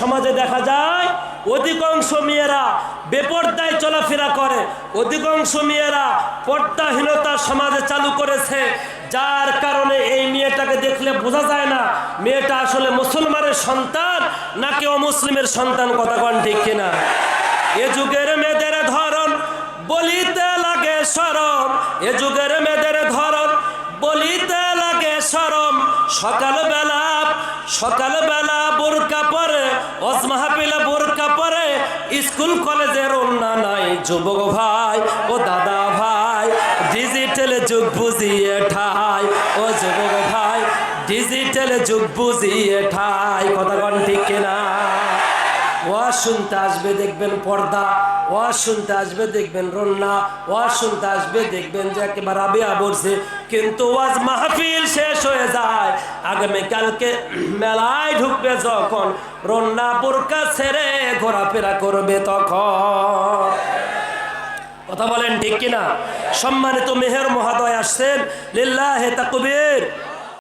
সমাজে দেখা যায়, অধিকাংশ মেয়েরা বেপর্দায় চলাফেরা করে। অধিকাংশ মেয়েরা পর্দাহীনতা সমাজে চালু করেছে। যার কারণে এই মেয়েটাকে দেখলে বোঝা যায় না, মেয়েটা আসলে মুসলমানের সন্তান নাকি অমুসলিমের সন্তান, কথা কন ঠিক কিনা? এ যুগের মেয়েদের ধরন বলিতে লাগে সরম, এ যুগের মেয়েদের ধরন বলিতে লাগে সরম। সকালবেলা সকালবেলা বোরকা পরে অজ মাহফিলে বোরকা পরে, স্কুল, কলেজের অন্য নাই যুবক ভাই ও দাদা ভাই ডিজিটাল যুগ বুঝিয়ে ঠাই। ও যুবক ভাই ডিজিটাল যুগ বুঝিয়ে ঠাই। কথা কন ঠিক কিনা? শুনতে আসবে, দেখবেন পর্দা। ওয়াজ শুনতে আসবে, দেখবেন রন্না। ওয়াজ শুনতে আসবে, দেখবেন যে একেবারে আবিয়া বলছে, কিন্তু ওয়াজ মাহফিল যায় আগামীকালকে মেলায় ঢুকবে যখন রন্না বোরকা ছেড়ে ঘোরাফেরা করবে তখন। কথা বলেন ঠিক কিনা? সম্মানিত মেহের মহাদয় আসছেন, লিল্লাহে তাকবীর।